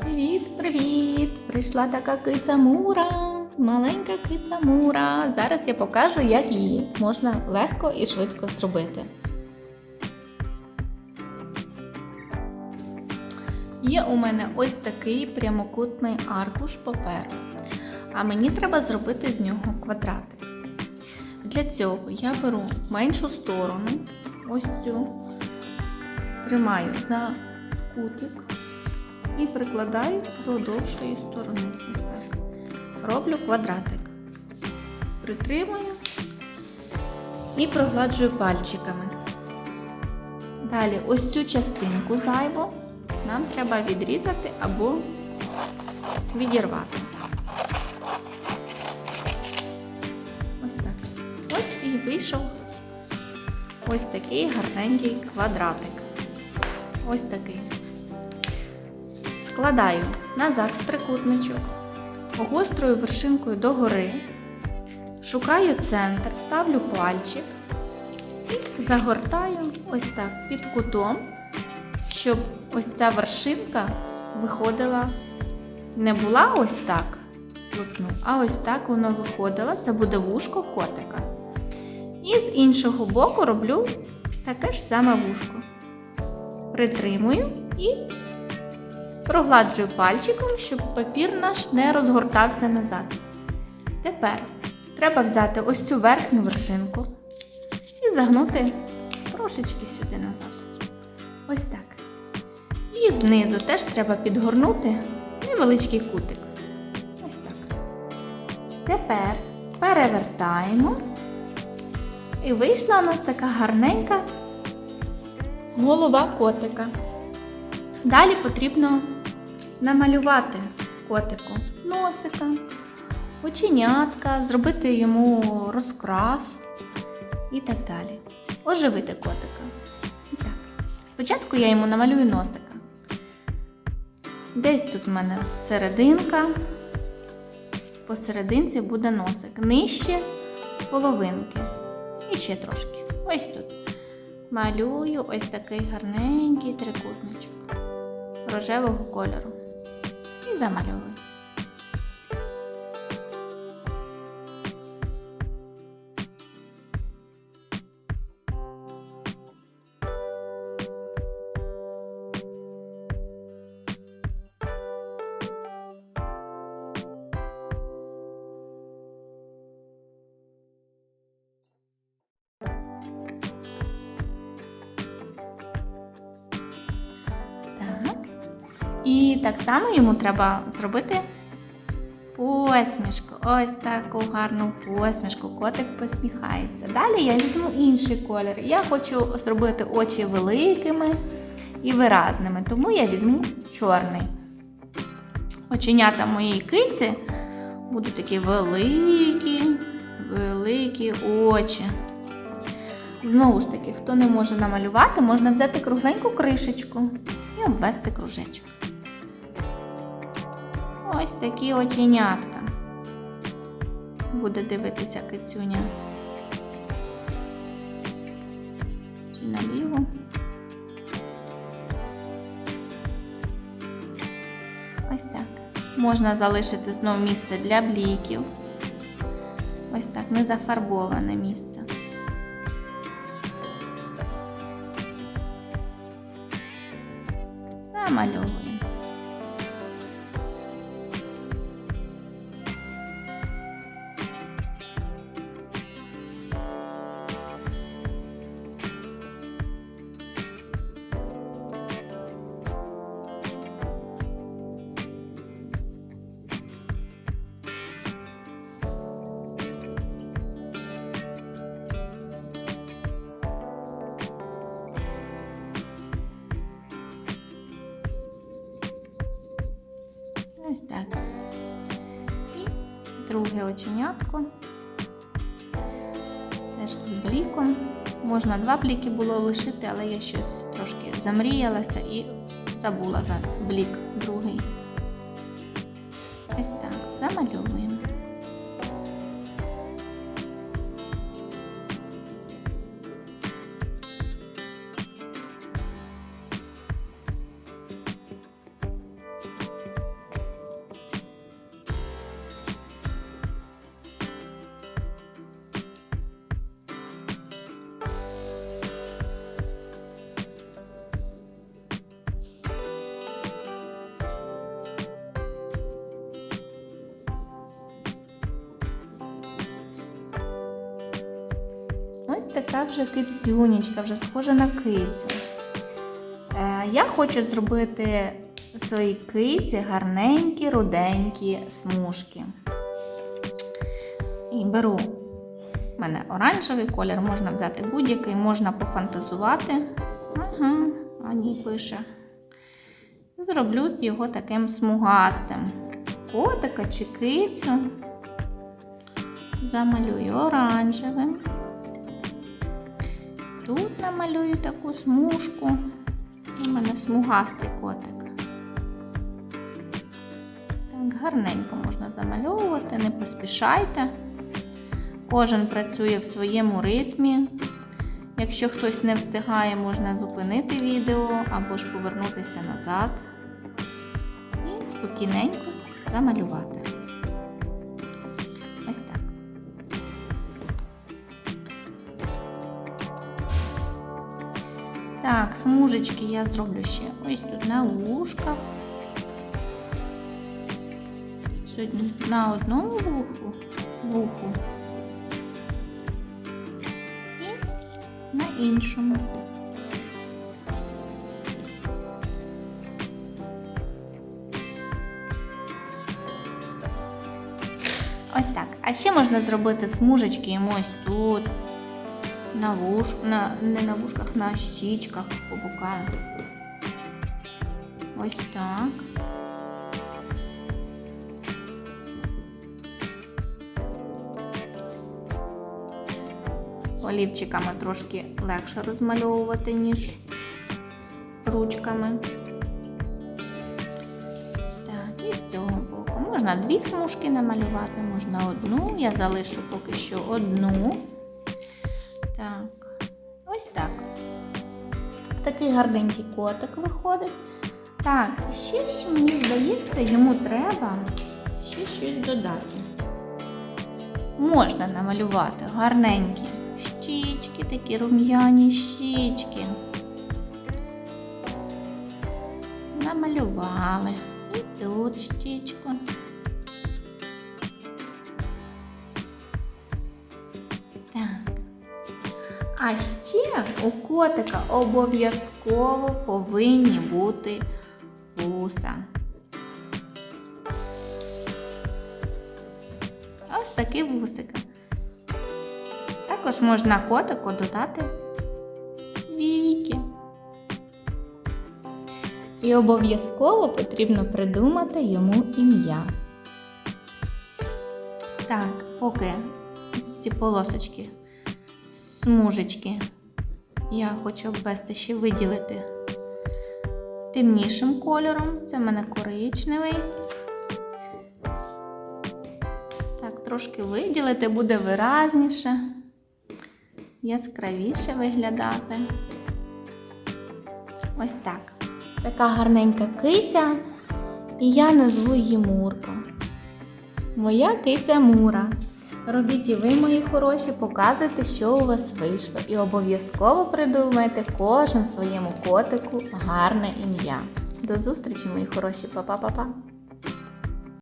Привіт, привіт! Прийшла така киця Мура. Маленька киця Мура. Зараз я покажу, як її можна легко і швидко зробити. Є у мене ось такий прямокутний аркуш паперу. А мені треба зробити з нього квадратик. Для цього я беру меншу сторону, ось цю, тримаю за кутик і прикладаю до довшої сторони. Ось так. Роблю квадратик. Притримую і прогладжую пальчиками. Далі ось цю частинку зайву нам треба відрізати або відірвати. Ось так. Ось і вийшов ось такий гарненький квадратик. Ось такий. Складаю назад в трикутничок, гострою вершинкою догори, шукаю центр, ставлю пальчик і загортаю ось так під кутом, щоб ось ця вершинка виходила, не була ось так, плотну, а ось так воно виходило. Це буде вушко котика. І з іншого боку роблю таке ж саме вушко. Притримую і Прогладжую пальчиком, щоб папір наш не розгортався назад. Тепер треба взяти ось цю верхню вершинку і загнути трошечки сюди назад. Ось так. І знизу теж треба підгорнути невеличкий кутик. Ось так. Тепер перевертаємо. І вийшла у нас така гарненька голова котика. Далі потрібно намалювати котику носика, оченятка, зробити йому розкрас і так далі. Оживити котика. Так. Спочатку я йому намалюю носика. Десь тут в мене серединка, посерединці буде носик. Нижче половинки. І ще трошки. Ось тут. Малюю ось такий гарненький трикутничок рожевого кольору. І замальовую. Так. І так само йому треба зробити посмішку. Ось таку гарну посмішку. Котик посміхається. Далі я візьму інший колір. Я хочу зробити очі великими і виразними, тому я візьму чорний. Оченята моєї киці будуть такі великі, великі очі. Знову ж таки, хто не може намалювати, можна взяти кругленьку кришечку і обвести кружечок. Ось такі оченятка. Буде дивитися кицюня. Чи наліво. Ось так. Можна залишити знову місце для бліків. Ось так, не зафарбоване місце. Замальовуємо. Ось так. І друге оченятко. Теж з бліком. Можна два бліки було лишити, але я щось трошки замріялася і забула за блік другий. Ось так, замальовуємо. Така вже кицюнечка, вже схожа на кицю. Е, я хочу зробити своїй киці гарненькі, руденькі смужки. І беру у мене оранжевий колір, можна взяти будь-який, можна пофантазувати. Ага, Ані пише. Зроблю його таким смугастим. Котика чи кицю. Замалюю оранжевим. Тут намалюю таку смужку. У мене смугастий котик. Так, гарненько можна замальовувати, не поспішайте. Кожен працює в своєму ритмі. Якщо хтось не встигає, можна зупинити відео або ж повернутися назад і спокійненько замалювати. Смужечки я зроблю ще ось тут на вушках. Сьогодні на одному вуху, вуху і на іншому. Ось так. А ще можна зробити смужечки йому ось тут, на вуш... на... не на вушках, на щічках по бокам. Ось так. Олівчиками трошки легше розмальовувати, ніж ручками. Так, і з цього боку. Можна дві смужки намалювати, можна одну. Я залишу поки що одну. Так, ось так. Такий гарненький котик виходить. Так, ще ж мені здається, йому треба ще щось додати. Можна намалювати гарненькі щічки, такі рум'яні щічки. Намалювали. І тут щічку. А ще у котика обов'язково повинні бути вуса. Ось такі вусики. Також можна котику додати війки. І обов'язково потрібно придумати йому ім'я. Так, поки ці полосочки, смужечки, я хочу обвести ще виділити темнішим кольором. Це в мене коричневий. Так, трошки виділити, буде виразніше, яскравіше виглядати. Ось так. Така гарненька киця, і я назву її Мурка. Моя киця Мура. Робіть і ви, мої хороші, показуйте, що у вас вийшло. І обов'язково придумайте кожен своєму котику гарне ім'я. До зустрічі, мої хороші, Па-па-па-па!